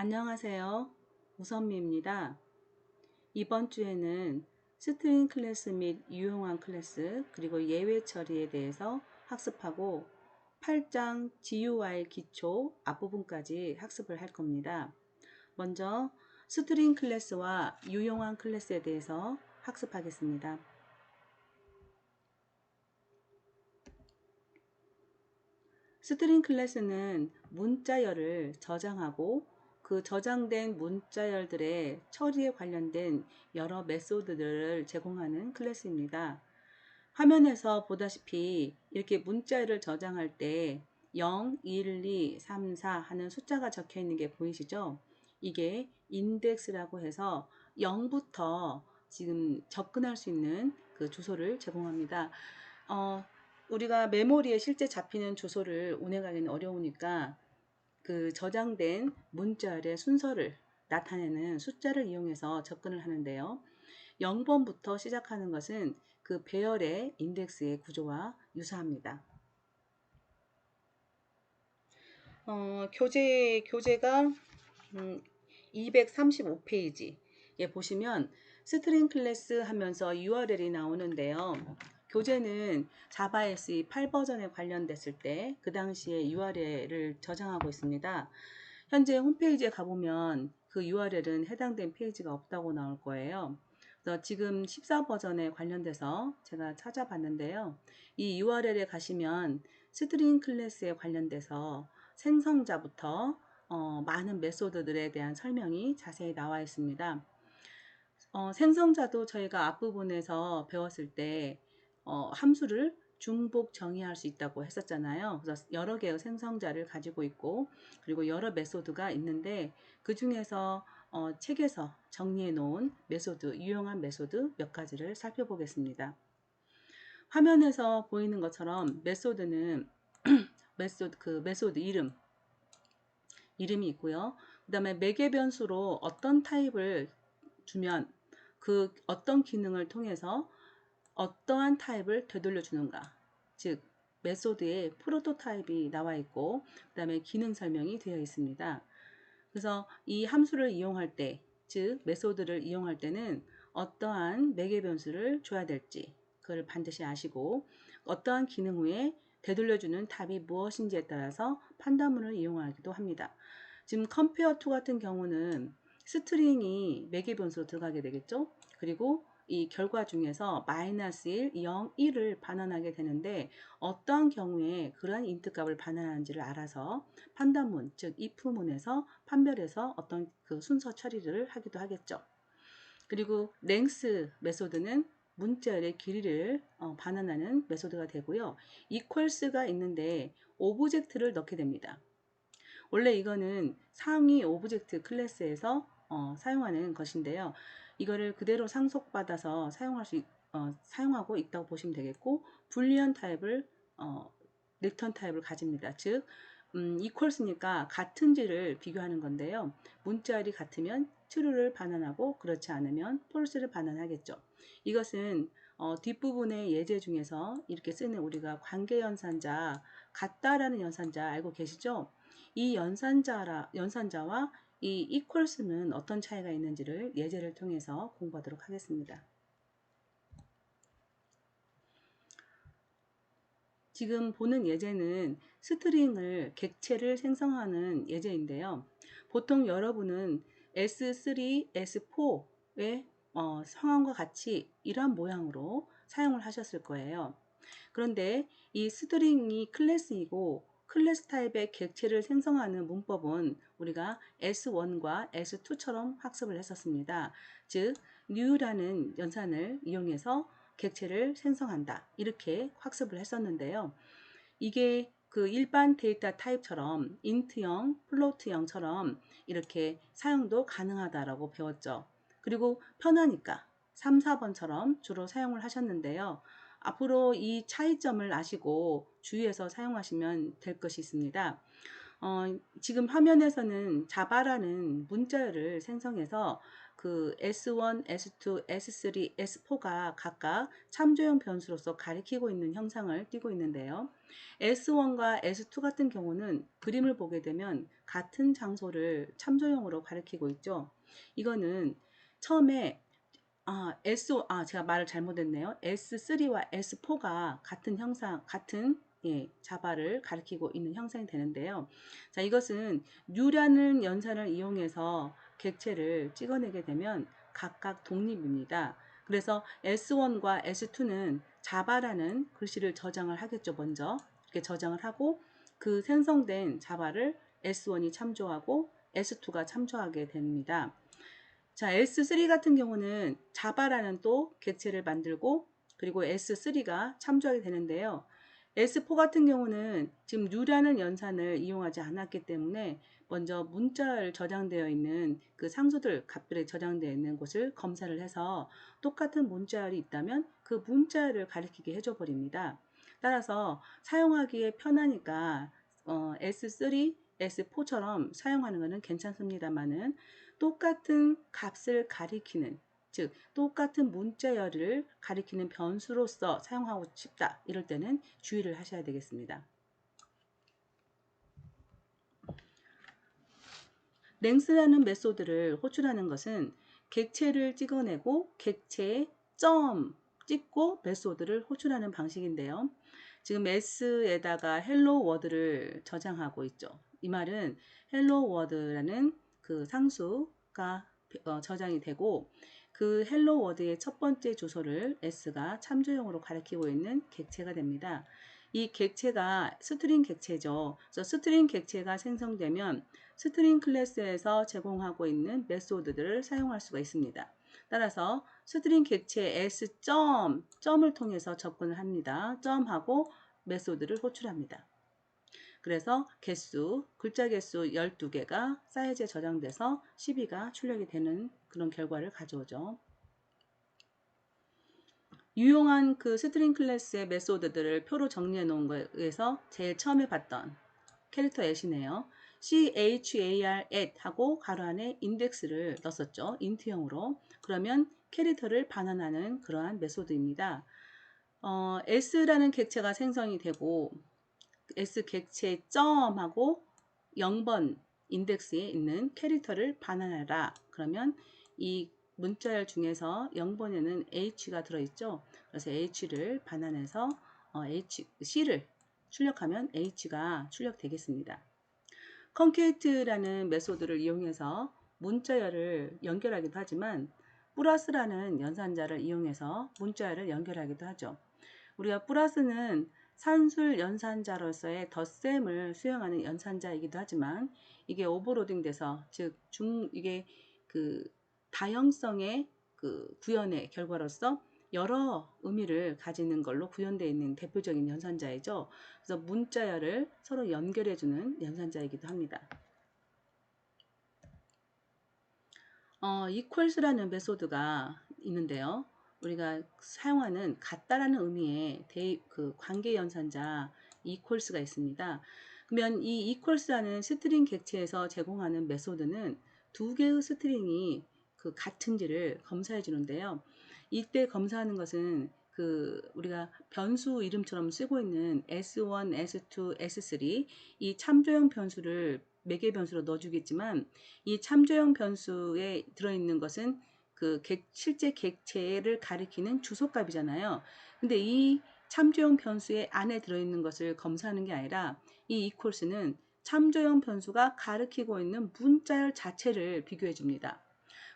안녕하세요. 우선미입니다. 이번 주에는 스트링 클래스 및 유용한 클래스 그리고 예외 처리에 대해서 학습하고 8장 GUI 기초 앞부분까지 학습을 할 겁니다. 먼저 스트링 클래스와 유용한 클래스에 대해서 학습하겠습니다. 스트링 클래스는 문자열을 저장하고 그 저장된 문자열들의 처리에 관련된 여러 메소드들을 제공하는 클래스입니다. 화면에서 보다시피 이렇게 문자열을 저장할 때 0, 1, 2, 3, 4 하는 숫자가 적혀 있는 게 보이시죠? 이게 인덱스라고 해서 0부터 지금 접근할 수 있는 그 주소를 제공합니다. 어, 우리가 메모리에 실제 잡히는 주소를 운행하기는 어려우니까 그 저장된 문자의 순서를 나타내는 숫자를 이용해서 접근을 하는데요. 0번부터 시작하는 것은 그 배열의 인덱스의 구조와 유사합니다. 어, 교재, 교재가 음, 235페이지에 보시면 스트링 클래스 하면서 URL이 나오는데요. 교재는 자바 SE 8버전에 관련됐을 때 그 당시에 URL을 저장하고 있습니다. 현재 홈페이지에 가보면 그 URL은 해당된 페이지가 없다고 나올 거예요. 그래서 지금 14버전에 관련돼서 제가 찾아봤는데요. 이 URL에 가시면 스트링 클래스에 관련돼서 생성자부터 어, 많은 메소드들에 대한 설명이 자세히 나와 있습니다. 어, 생성자도 저희가 앞부분에서 배웠을 때 어, 함수를 중복 정의할 수 있다고 했었잖아요. 그래서 여러 개의 생성자를 가지고 있고 그리고 여러 메소드가 있는데 그 중에서 어, 책에서 정리해 놓은 메소드, 유용한 메소드 몇 가지를 살펴보겠습니다. 화면에서 보이는 것처럼 메소드는 메소드 그 메소드 이름 이름이 있고요. 그 다음에 매개 변수로 어떤 타입을 주면 그 어떤 기능을 통해서 어떠한 타입을 되돌려 주는가 즉 메소드에 프로토타입이 나와 있고 그 다음에 기능 설명이 되어 있습니다. 그래서 이 함수를 이용할 때, 즉 메소드를 이용할 때는 어떠한 매개 변수를 줘야 될지 그걸 반드시 아시고 어떠한 기능 후에 되돌려주는 답이 무엇인지에 따라서 판단문을 이용하기도 합니다. 지금 컴페어 투 같은 경우는 스트링이 매개 변수로 들어가게 되겠죠. 그리고 이 결과 중에서 마이너스 1, 0, 1을 반환하게 되는데 어떠한 경우에 그러한 인트 값을 반환하는지를 알아서 판단문, 즉 if문에서 판별해서 어떤 그 순서 처리를 하기도 하겠죠. 그리고 랭스 메소드는 문자열의 길이를 어, 반환하는 메소드가 되고요. equals가 있는데 오브젝트를 넣게 됩니다. 원래 이거는 상위 오브젝트 클래스에서 어, 사용하는 것인데요. 이거를 그대로 상속받아서 사용할 수 어, 사용하고 있다고 보시면 되겠고 불리언 타입을 어, 렉턴 타입을 가집니다. 즉 음, equals니까 같은지를 비교하는 건데요. 문자열이 같으면 true를 반환하고 그렇지 않으면 false를 반환하겠죠. 이것은 어, 뒷부분의 예제 중에서 이렇게 쓰는 우리가 관계연산자 같다라는 연산자 알고 계시죠? 이 연산자라, 연산자와 이 equals는 어떤 차이가 있는지를 예제를 통해서 공부하도록 하겠습니다. 지금 보는 예제는 스트링을 객체를 생성하는 예제인데요. 보통 여러분은 S3, S4의 어, 성함과 같이 이러한 모양으로 사용을 하셨을 거예요. 그런데 이 스트링이 클래스이고 클래스 타입의 객체를 생성하는 문법은 우리가 S1과 S2처럼 학습을 했었습니다. 즉, new라는 연산을 이용해서 객체를 생성한다. 이렇게 학습을 했었는데요. 이게 그 일반 데이터 타입처럼 인트형, 플로트형처럼 이렇게 사용도 가능하다라고 배웠죠. 그리고 편하니까 3, 4번처럼 주로 사용을 하셨는데요. 앞으로 이 차이점을 아시고 주의해서 사용하시면 될 것이 있습니다. 어, 지금 화면에서는 자바라는 문자열을 생성해서 그 S1, S2, S3, S4가 각각 참조형 변수로서 가리키고 있는 형상을 띄고 있는데요. S1과 S2 같은 경우는 그림을 보게 되면 같은 장소를 참조형으로 가리키고 있죠. 이거는 처음에 아, S, 아, 제가 말을 잘못했네요. S3와 S4가 같은 형상, 같은 예, 자바를 가리키고 있는 형상이 되는데요. 자, 이것은 뉴라는 연산을 이용해서 객체를 찍어내게 되면 각각 독립입니다. 그래서 S1과 S2는 자바라는 글씨를 저장을 하겠죠, 먼저. 이렇게 저장을 하고 그 생성된 자바를 S1이 참조하고 S2가 참조하게 됩니다. 자, S3 같은 경우는 자바라는 또 객체를 만들고 그리고 S3가 참조하게 되는데요. S4 같은 경우는 지금 뉴라는 연산을 이용하지 않았기 때문에 먼저 문자열 저장되어 있는 그 상수들 값들에 저장되어 있는 곳을 검사를 해서 똑같은 문자열이 있다면 그 문자열을 가리키게 해줘 버립니다. 따라서 사용하기에 편하니까 어, S3, S4처럼 사용하는 것은 괜찮습니다만은 똑같은 값을 가리키는 즉 똑같은 문자열을 가리키는 변수로서 사용하고 싶다 이럴 때는 주의를 하셔야 되겠습니다. 랭스라는 메소드를 호출하는 것은 객체를 찍어내고 객체에 점 찍고 메소드를 호출하는 방식인데요. 지금 S에다가 헬로 워드를 저장하고 있죠. 이 말은 헬로 워드라는 그 상수가 어, 저장이 되고 그 헬로 워드의 첫 번째 주소를 S가 참조형으로 가리키고 있는 객체가 됩니다. 이 객체가 스트링 객체죠. 그래서 스트링 객체가 생성되면 스트링 클래스에서 제공하고 있는 메소드들을 사용할 수가 있습니다. 따라서 스트링 객체 S 점, 점을 통해서 접근을 합니다. 점하고 메소드를 호출합니다. 그래서 개수, 글자 개수 12개가 사이즈에 저장돼서 12가 출력이 되는 그런 결과를 가져오죠. 유용한 그 스트링 클래스의 메소드들을 표로 정리해 놓은 거에서 제일 처음에 봤던 캐릭터 앳이네요. char at 하고 가로 안에 인덱스를 넣었죠. 인트형으로. 그러면 캐릭터를 반환하는 그러한 메소드입니다. 어, s라는 객체가 생성이 되고 S 객체 점하고 0번 인덱스에 있는 캐릭터를 반환하라. 그러면 이 문자열 중에서 0번에는 H가 들어있죠. 그래서 H를 반환해서 어, H, C를 출력하면 H가 출력되겠습니다. 컨케이트라는 메소드를 이용해서 문자열을 연결하기도 하지만 플러스라는 연산자를 이용해서 문자열을 연결하기도 하죠. 우리가 플러스는 산술 연산자로서의 덧셈을 수행하는 연산자이기도 하지만 이게 오버로딩 돼서 즉 중 이게 그 다형성의 그 구현의 결과로서 여러 의미를 가지는 걸로 구현되어 있는 대표적인 연산자이죠. 그래서 문자열을 서로 연결해주는 연산자이기도 합니다. 어, equals라는 메소드가 있는데요. 우리가 사용하는 같다라는 의미의 대, 그 관계 연산자 equals가 있습니다. 그러면 이 equals라는 스트링 객체에서 제공하는 메소드는 두 개의 스트링이 그 같은지를 검사해 주는데요. 이때 검사하는 것은 그 우리가 변수 이름처럼 쓰고 있는 S1, S2, S3 이 참조형 변수를 매개 변수로 넣어주겠지만 이 참조형 변수에 들어있는 것은 그 객, 실제 객체를 가리키는 주소값이잖아요. 근데 이 참조형 변수의 안에 들어있는 것을 검사하는 게 아니라 이 equals는 참조형 변수가 가리키고 있는 문자열 자체를 비교해 줍니다.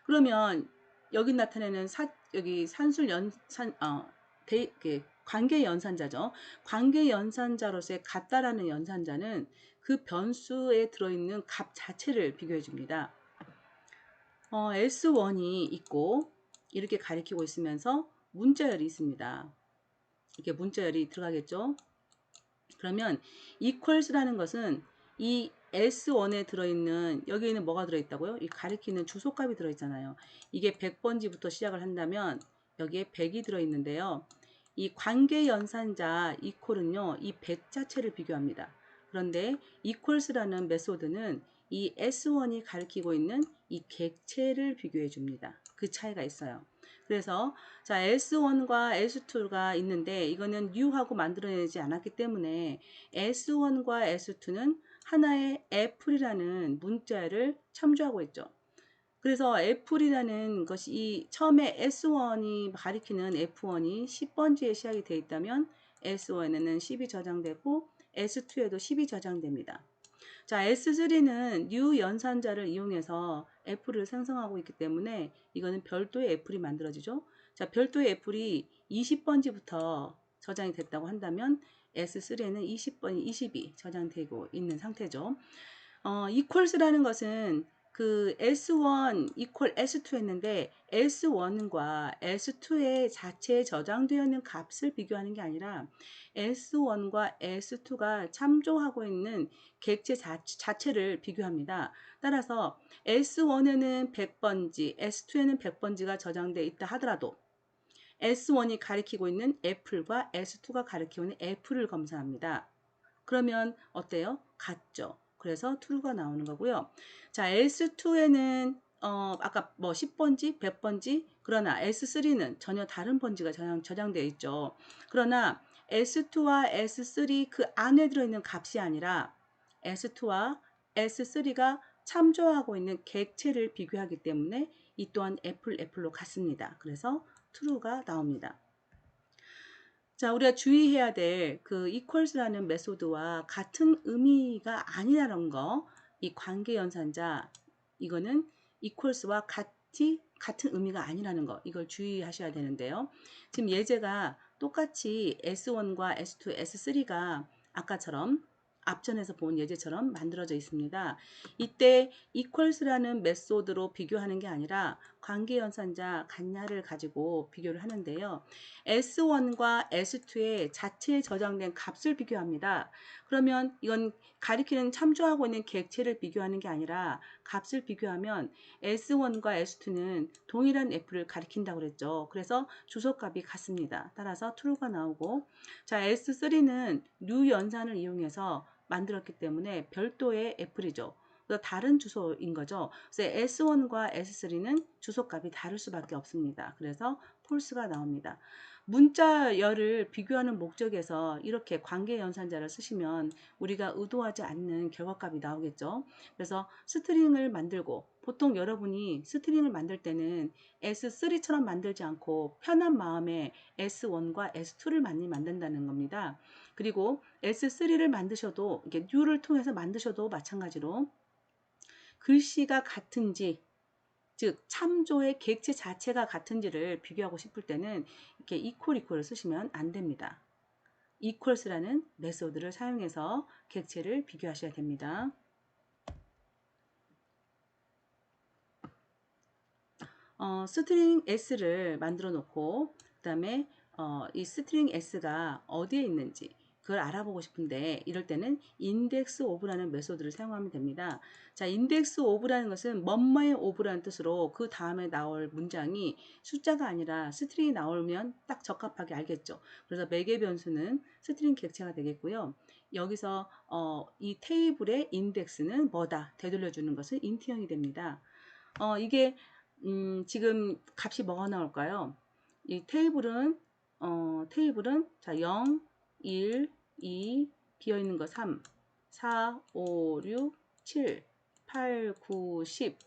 그러면 여기 나타내는 사, 여기 산술 연산 어, 대, 그 관계 연산자죠. 관계 연산자로서의 같다라는 연산자는 그 변수에 들어있는 값 자체를 비교해 줍니다. 어, S1이 있고 이렇게 가리키고 있으면서 문자열이 있습니다. 이렇게 문자열이 들어가겠죠. 그러면 equals라는 것은 이 S1에 들어있는 여기에는 뭐가 들어있다고요? 이 가리키는 주소값이 들어있잖아요. 이게 100번지부터 시작을 한다면 여기에 100이 들어있는데요. 이 관계 연산자 equal은요. 이 100 자체를 비교합니다. 그런데 equals라는 메소드는 이 S1이 가리키고 있는 이 객체를 비교해 줍니다. 그 차이가 있어요. 그래서 자 S1과 S2가 있는데 이거는 new하고 만들어내지 않았기 때문에 S1과 S2는 하나의 애플이라는 문자를 참조하고 있죠. 그래서 애플이라는 것이 이 처음에 S1이 가리키는 F1이 10번지에 시작이 되어 있다면 S1에는 10이 저장되고 S2에도 10이 저장됩니다. 자, S3는 new 연산자를 이용해서 애플을 생성하고 있기 때문에 이거는 별도의 애플이 만들어지죠. 자, 별도의 애플이 20번지부터 저장이 됐다고 한다면 S3에는 20번이 20이 저장되고 있는 상태죠. 어, equals라는 것은 그 S1 equal S2 했는데 S1과 S2의 자체에 저장되어 있는 값을 비교하는 게 아니라 S1과 S2가 참조하고 있는 객체 자체 를 비교합니다. 따라서 S1에는 100번지, S2에는 100번지가 저장되어 있다 하더라도 S1이 가리키고 있는 애플과 S2가 가리키고 있는 애플을 검사합니다. 그러면 어때요? 같죠. 그래서 true가 나오는 거고요. 자, S2에는 어, 아까 뭐 10번지, 100번지, 그러나 S3는 전혀 다른 번지가 저장, 저장되어 있죠. 그러나 S2와 S3 그 안에 들어있는 값이 아니라 S2와 S3가 참조하고 있는 객체를 비교하기 때문에 이 또한 애플 애플로 같습니다. 그래서 true가 나옵니다. 자, 우리가 주의해야 될 그 equals라는 메소드와 같은 의미가 아니라는 거, 이 관계 연산자 이거는 equals와 같이 같은 의미가 아니라는 거, 이걸 주의하셔야 되는데요. 지금 예제가 똑같이 S1과 S2, S3가 아까처럼 앞전에서 본 예제처럼 만들어져 있습니다. 이때 equals라는 메소드로 비교하는 게 아니라 관계연산자 간냐를 가지고 비교를 하는데요. S1과 S2의 자체에 저장된 값을 비교합니다. 그러면 이건 가리키는 참조하고 있는 객체를 비교하는 게 아니라 값을 비교하면 S1과 S2는 동일한 F를 가리킨다고 그랬죠. 그래서 주소값이 같습니다. 따라서 true가 나오고 자 S3는 new 연산을 이용해서 만들었기 때문에 별도의 애플이죠. 다른 주소인 거죠. 그래서 S1과 S3는 주소값이 다를 수밖에 없습니다. 그래서 폴스가 나옵니다. 문자열을 비교하는 목적에서 이렇게 관계 연산자를 쓰시면 우리가 의도하지 않는 결과값이 나오겠죠. 그래서 스트링을 만들고 보통 여러분이 스트링을 만들 때는 S3처럼 만들지 않고 편한 마음에 S1과 S2를 많이 만든다는 겁니다. 그리고 S3를 만드셔도 이게 new를 통해서 만드셔도 마찬가지로 글씨가 같은지 즉 참조의 객체 자체가 같은지를 비교하고 싶을 때는 이렇게 equal equal을 쓰시면 안 됩니다. equals라는 메소드를 사용해서 객체를 비교하셔야 됩니다. 어, 스트링 s를 만들어 놓고 그 다음에 어, 이 스트링 s가 어디에 있는지 그걸 알아보고 싶은데 이럴 때는 인덱스 오브라는 메소드를 사용하면 됩니다. 자, 인덱스 오브라는 것은 뭐뭐의 오브라는 뜻으로 그 다음에 나올 문장이 숫자가 아니라 스트링이 나오면 딱 적합하게 알겠죠. 그래서 매개 변수는 스트링 객체가 되겠고요. 여기서 어, 이 테이블의 인덱스는 뭐다 되돌려주는 것은 인트형이 됩니다. 어, 이게 음, 지금 값이 뭐가 나올까요? 이 테이블은 어, 테이블은 자 0, 1, 2, 비어있는 거 3, 4, 5, 6, 7, 8, 9, 10,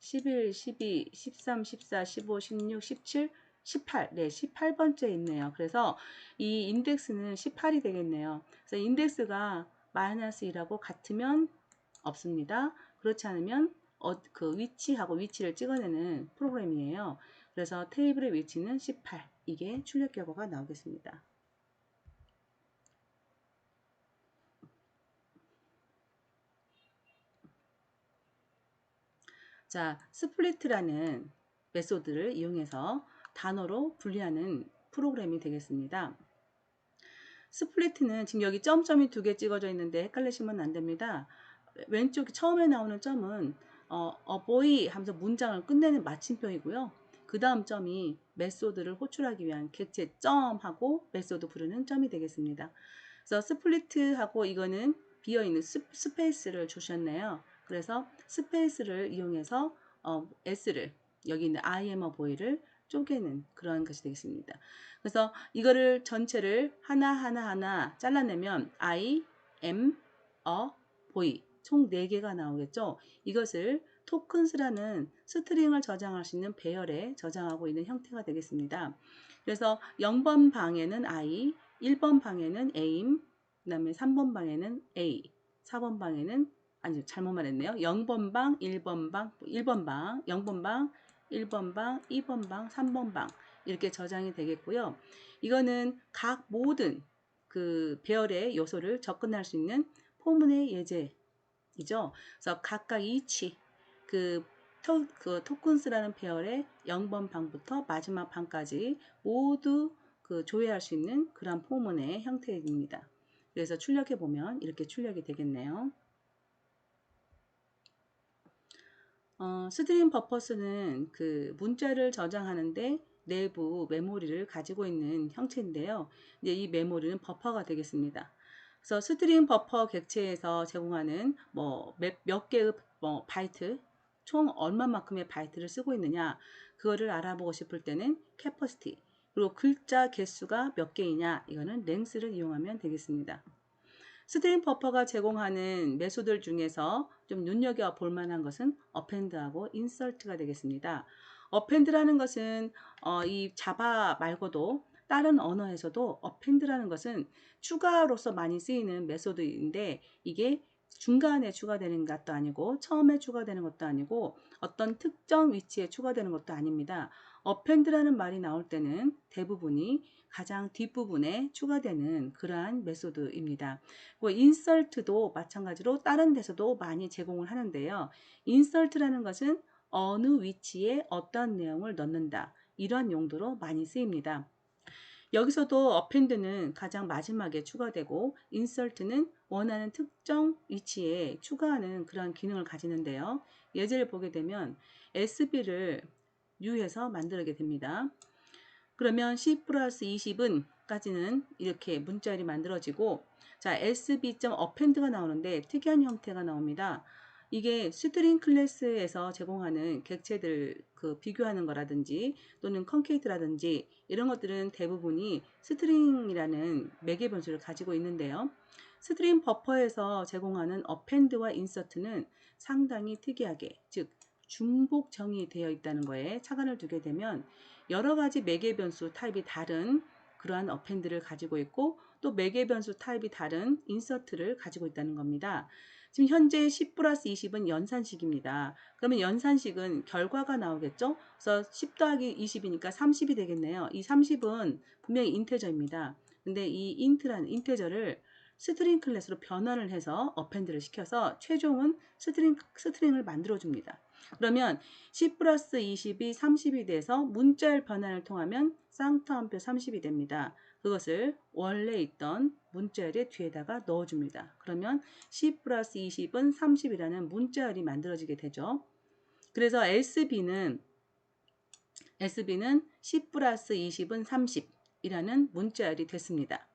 11, 12, 13, 14, 15, 16, 17, 18. 네, 18번째 있네요. 그래서 이 인덱스는 18이 되겠네요. 그래서 인덱스가 마이너스 1하고 같으면 없습니다. 그렇지 않으면 어, 그 위치하고 위치를 찍어내는 프로그램이에요. 그래서 테이블의 위치는 18. 이게 출력 결과가 나오겠습니다. 자, 스플리트라는 메소드를 이용해서 단어로 분리하는 프로그램이 되겠습니다. 스플리트는 지금 여기 점점이 두 개 찍어져 있는데 헷갈리시면 안 됩니다. 왼쪽 처음에 나오는 점은 어, 어보이 하면서 문장을 끝내는 마침표이고요. 그 다음 점이 메소드를 호출하기 위한 객체 점하고 메소드 부르는 점이 되겠습니다. 그래서 스플리트하고 이거는 비어있는 스, 스페이스를 주셨네요. 그래서 스페이스를 이용해서 어, S를 여기 있는 I am a boy를 쪼개는 그런 것이 되겠습니다. 그래서 이거를 전체를 하나하나 하나 잘라내면 I am a boy 총 4개가 나오겠죠. 이것을 토큰스라는 스트링을 저장할 수 있는 배열에 저장하고 있는 형태가 되겠습니다. 그래서 0번 방에는 I, 1번 방에는 aim, 그 다음에 3번 방에는 A, 4번 방에는 아니 잘못 말했네요. 0번 방, 1번 방, 1번 방, 0번 방, 1번 방, 2번 방, 3번 방 이렇게 저장이 되겠고요. 이거는 각 모든 그 배열의 요소를 접근할 수 있는 포문의 예제이죠. 그래서 각각 이치 그, 토, 그 토큰스라는 배열의 0번 방부터 마지막 방까지 모두 그 조회할 수 있는 그런 포문의 형태입니다. 그래서 출력해 보면 이렇게 출력이 되겠네요. 어, 스트링 버퍼스는 그 문자를 저장하는데 내부 메모리를 가지고 있는 형체인데요. 이제 이 메모리는 버퍼가 되겠습니다. 그래서 스트링 버퍼 객체에서 제공하는 뭐 몇 개의 뭐 바이트 총 얼마만큼의 바이트를 쓰고 있느냐 그거를 알아보고 싶을 때는 캐퍼시티 그리고 글자 개수가 몇 개이냐 이거는 랭스를 이용하면 되겠습니다. 스트링 버퍼가 제공하는 메소드 중에서 좀 눈여겨 볼 만한 것은 어펜드하고 인설트가 되겠습니다. 어펜드라는 것은 어, 이 자바 말고도 다른 언어에서도 어펜드라는 것은 추가로서 많이 쓰이는 메소드인데 이게 중간에 추가되는 것도 아니고 처음에 추가되는 것도 아니고 어떤 특정 위치에 추가되는 것도 아닙니다. 어펜드라는 말이 나올 때는 대부분이 가장 뒷부분에 추가되는 그러한 메소드입니다. 인설트도 마찬가지로 다른 데서도 많이 제공을 하는데요. 인설트라는 것은 어느 위치에 어떤 내용을 넣는다. 이런 용도로 많이 쓰입니다. 여기서도 어펜드는 가장 마지막에 추가되고 인설트는 원하는 특정 위치에 추가하는 그런 기능을 가지는데요. 예제를 보게 되면 SB를 유해서 만들게 됩니다. 그러면 10 플러스 20은 까지는 이렇게 문자열이 만들어지고 자 sb.append가 나오는데 특이한 형태가 나옵니다. 이게 스트링 클래스에서 제공하는 객체들 그 비교하는 거라든지 또는 컨케이트라든지 이런 것들은 대부분이 스트링이라는 매개 변수를 가지고 있는데요. 스트링 버퍼에서 제공하는 append와 insert는 상당히 특이하게 즉 중복 정의되어 있다는 거에 차관을 두게 되면 여러 가지 매개 변수 타입이 다른 그러한 어펜드를 가지고 있고 또 매개 변수 타입이 다른 인서트를 가지고 있다는 겁니다. 지금 현재 10 플러스 20은 연산식입니다. 그러면 연산식은 결과가 나오겠죠? 그래서 10 더하기 20이니까 30이 되겠네요. 이 30은 분명히 인테저입니다. 근데 이 인트라는 인테저를 스트링 클래스로 변환을 해서 어펜드를 시켜서 최종은 스트링, 스트링을 만들어줍니다. 그러면 10 플러스 20이 30이 돼서 문자열 변환을 통하면 쌍타함표 30이 됩니다. 그것을 원래 있던 문자열의 뒤에다가 넣어줍니다. 그러면 10 플러스 20은 30이라는 문자열이 만들어지게 되죠. 그래서 SB는 SB는 10 플러스 20은 30이라는 문자열이 됐습니다.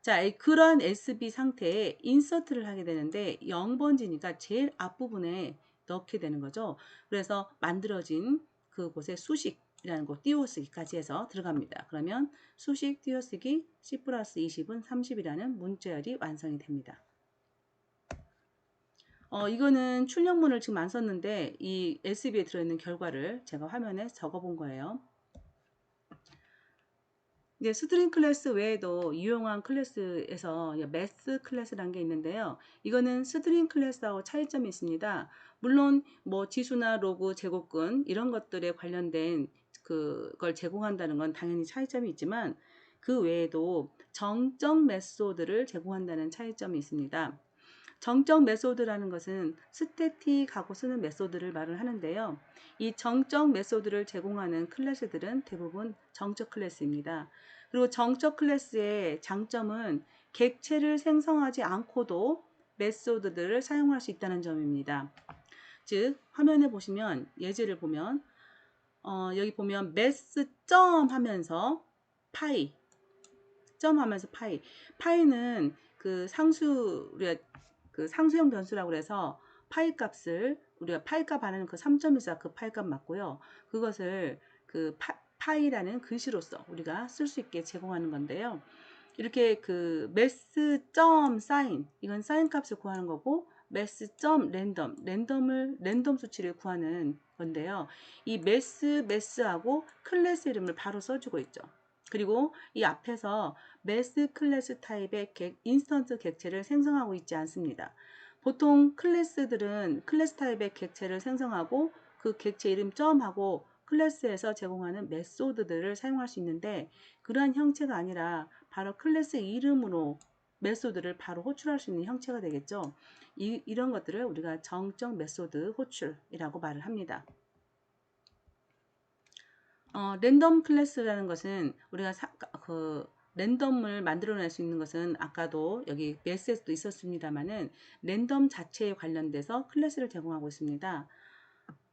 자, 그런 SB 상태에 인서트를 하게 되는데 0번지니까 제일 앞부분에 넣게 되는 거죠. 그래서 만들어진 그곳에 수식이라는 곳 띄워쓰기까지 해서 들어갑니다. 그러면 수식 띄워쓰기 10 플러스 20은 30이라는 문자열이 완성이 됩니다. 어, 이거는 출력문을 지금 안 썼는데 이 SB에 들어있는 결과를 제가 화면에 적어 본 거예요. 이제 스트링 클래스 외에도 이용한 클래스에서 매스 클래스라는 게 있는데요. 이거는 스트링 클래스하고 차이점이 있습니다. 물론 뭐 지수나 로그, 제곱근 이런 것들에 관련된 그걸 제공한다는 건 당연히 차이점이 있지만 그 외에도 정적 메소드를 제공한다는 차이점이 있습니다. 정적 메소드라는 것은 스태틱하고 쓰는 메소드를 말을 하는데요. 이 정적 메소드를 제공하는 클래스들은 대부분 정적 클래스입니다. 그리고 정적 클래스의 장점은 객체를 생성하지 않고도 메소드들을 사용할 수 있다는 점입니다. 즉 화면에 보시면 예제를 보면 어, 여기 보면 메스 점 하면서 파이 점 하면서 파이 파이는 그 상수 우리가 그 상수형 변수라고 해서 파이 값을 우리가 파이 값 안에는 그 3.14 그 파이 값 맞고요. 그것을 그 파, 파이라는 글씨로서 우리가 쓸 수 있게 제공하는 건데요. 이렇게 그 매스 점 사인 이건 사인 값을 구하는 거고 매스 점 랜덤 랜덤을 랜덤 수치를 구하는 건데요. 이 매스 매스하고 클래스 이름을 바로 써주고 있죠. 그리고 이 앞에서 매스 클래스 타입의 객, 인스턴트 객체를 생성하고 있지 않습니다. 보통 클래스들은 클래스 타입의 객체를 생성하고 그 객체 이름 점하고 클래스에서 제공하는 메소드들을 사용할 수 있는데 그러한 형체가 아니라 바로 클래스 이름으로 메소드를 바로 호출할 수 있는 형체가 되겠죠. 이, 이런 것들을 우리가 정적 메소드 호출이라고 말을 합니다. 어, 랜덤 클래스라는 것은 우리가 사, 그 랜덤을 만들어낼 수 있는 것은 아까도 여기 메스에서도 있었습니다만은 랜덤 자체에 관련돼서 클래스를 제공하고 있습니다.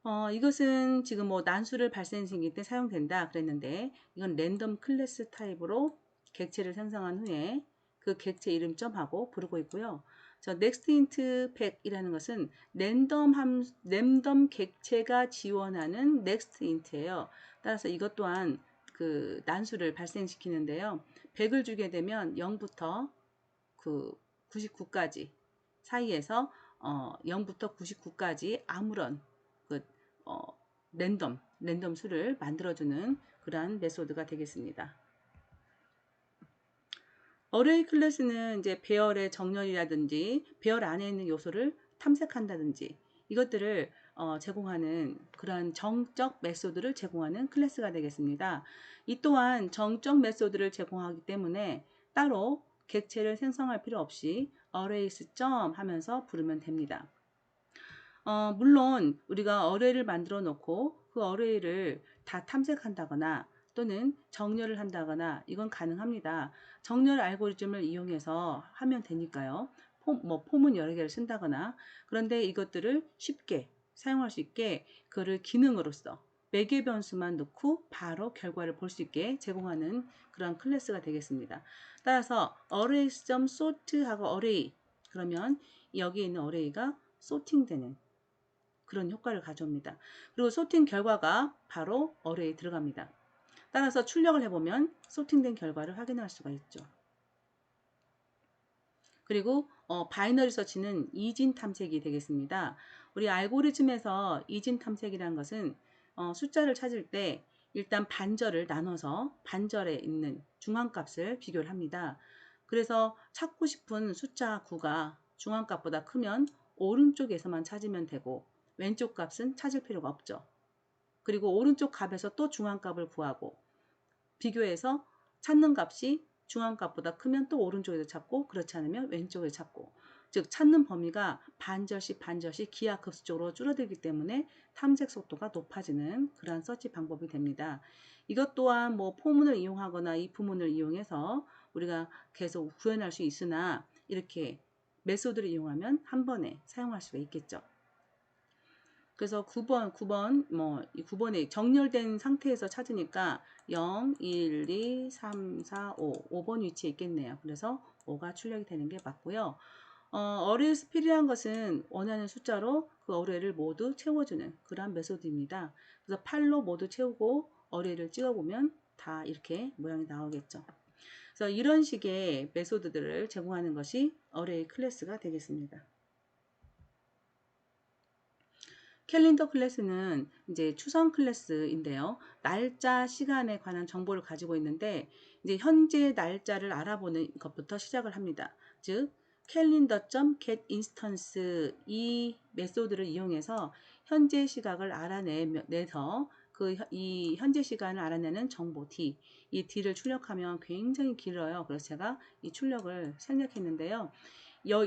어, 이것은 지금 뭐 난수를 발생시킬 때 사용된다 그랬는데 이건 랜덤 클래스 타입으로 객체를 생성한 후에 그 객체 이름 점하고 부르고 있고요. 저 next int 100이라는 것은 랜덤 함 랜덤 객체가 지원하는 next int예요. 따라서 이것 또한 그 난수를 발생시키는데요. 100을 주게 되면 0부터 그 99까지 사이에서 어 0부터 99까지 아무런 그 어, 랜덤 랜덤 수를 만들어주는 그러한 메소드가 되겠습니다. 어레이 클래스는 이제 배열의 정렬이라든지 배열 안에 있는 요소를 탐색한다든지 이것들을 어, 제공하는 그러한 정적 메소드를 제공하는 클래스가 되겠습니다. 이 또한 정적 메소드를 제공하기 때문에 따로 객체를 생성할 필요 없이 arrays 점 하면서 부르면 됩니다. 어, 물론 우리가 어레이를 만들어 놓고 그 어레이를 다 탐색한다거나 또는 정렬을 한다거나 이건 가능합니다. 정렬 알고리즘을 이용해서 하면 되니까요. 폼, 뭐 폼은 여러 개를 쓴다거나 그런데 이것들을 쉽게 사용할 수 있게 그를 기능으로서 매개 변수만 넣고 바로 결과를 볼 수 있게 제공하는 그런 클래스가 되겠습니다. 따라서 arrays.sort하고 array 그러면 여기 있는 array가 소팅되는 그런 효과를 가져옵니다. 그리고 소팅 결과가 바로 어뢰에 들어갑니다. 따라서 출력을 해보면 소팅된 결과를 확인할 수가 있죠. 그리고 어, 바이너리 서치는 이진 탐색이 되겠습니다. 우리 알고리즘에서 이진 탐색이라는 것은 어, 숫자를 찾을 때 일단 반절을 나눠서 반절에 있는 중앙값을 비교를 합니다. 그래서 찾고 싶은 숫자 9가 중앙값보다 크면 오른쪽에서만 찾으면 되고 왼쪽 값은 찾을 필요가 없죠. 그리고 오른쪽 값에서 또 중앙값을 구하고 비교해서 찾는 값이 중앙값보다 크면 또 오른쪽에서 찾고 그렇지 않으면 왼쪽에 찾고 즉 찾는 범위가 반절씩 반절씩 기하급수적으로 줄어들기 때문에 탐색 속도가 높아지는 그러한 서치 방법이 됩니다. 이것 또한 뭐 포문을 이용하거나 이 부문을 이용해서 우리가 계속 구현할 수 있으나 이렇게 메소드를 이용하면 한 번에 사용할 수가 있겠죠. 그래서 9번, 9번, 뭐, 이 9번에 정렬된 상태에서 찾으니까 0, 1, 2, 3, 4, 5, 5번 위치에 있겠네요. 그래서 5가 출력이 되는 게 맞고요. 어, 어뢰 스피드란 것은 원하는 숫자로 그 어뢰를 모두 채워주는 그러한 메소드입니다. 그래서 8로 모두 채우고 어뢰를 찍어보면 다 이렇게 모양이 나오겠죠. 그래서 이런 식의 메소드들을 제공하는 것이 어뢰의 클래스가 되겠습니다. 캘린더 클래스는 이제 추선 클래스인데요. 날짜, 시간에 관한 정보를 가지고 있는데 이제 현재 날짜를 알아보는 것부터 시작을 합니다. 즉 calendar.getInstance 이 메소드를 이용해서 현재 시각을 알아내서 그 이 현재 시간을 알아내는 정보 D 이 D를 출력하면 굉장히 길어요. 그래서 제가 이 출력을 생략했는데요.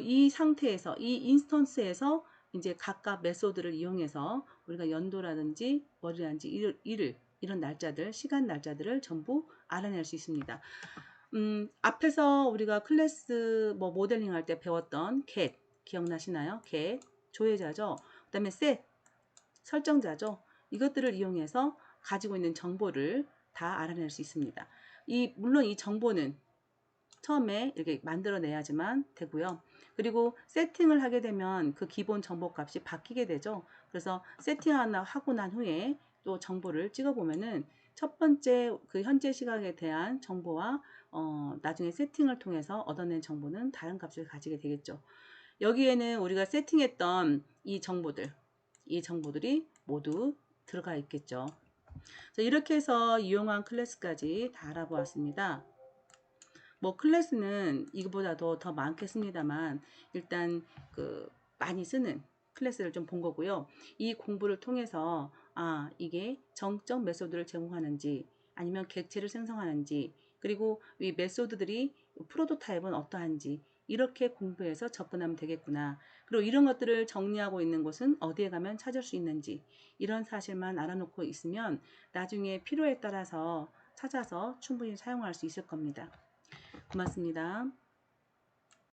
이 상태에서 이 인스턴스에서 이제 각각 메소드를 이용해서 우리가 연도라든지 월이라든지 일, 일 이런 날짜들, 시간 날짜들을 전부 알아낼 수 있습니다. 음, 앞에서 우리가 클래스 뭐 모델링 할 때 배웠던 get 기억나시나요? get 조회자죠. 그 다음에 set 설정자죠. 이것들을 이용해서 가지고 있는 정보를 다 알아낼 수 있습니다. 이 물론 이 정보는 처음에 이렇게 만들어내야지만 되고요. 그리고 세팅을 하게 되면 그 기본 정보 값이 바뀌게 되죠. 그래서 세팅 하나 하고 난 후에 또 정보를 찍어보면은 첫 번째 그 현재 시각에 대한 정보와 어, 나중에 세팅을 통해서 얻어낸 정보는 다른 값을 가지게 되겠죠. 여기에는 우리가 세팅했던 이 정보들, 이 정보들이 모두 들어가 있겠죠. 자, 이렇게 해서 이용한 클래스까지 다 알아보았습니다. 뭐 클래스는 이거보다도 더 많겠습니다만 일단 그 많이 쓰는 클래스를 좀 본 거고요. 이 공부를 통해서 아 이게 정적 메소드를 제공하는지 아니면 객체를 생성하는지 그리고 이 메소드들이 프로토타입은 어떠한지 이렇게 공부해서 접근하면 되겠구나. 그리고 이런 것들을 정리하고 있는 곳은 어디에 가면 찾을 수 있는지 이런 사실만 알아놓고 있으면 나중에 필요에 따라서 찾아서 충분히 사용할 수 있을 겁니다. 고맙습니다.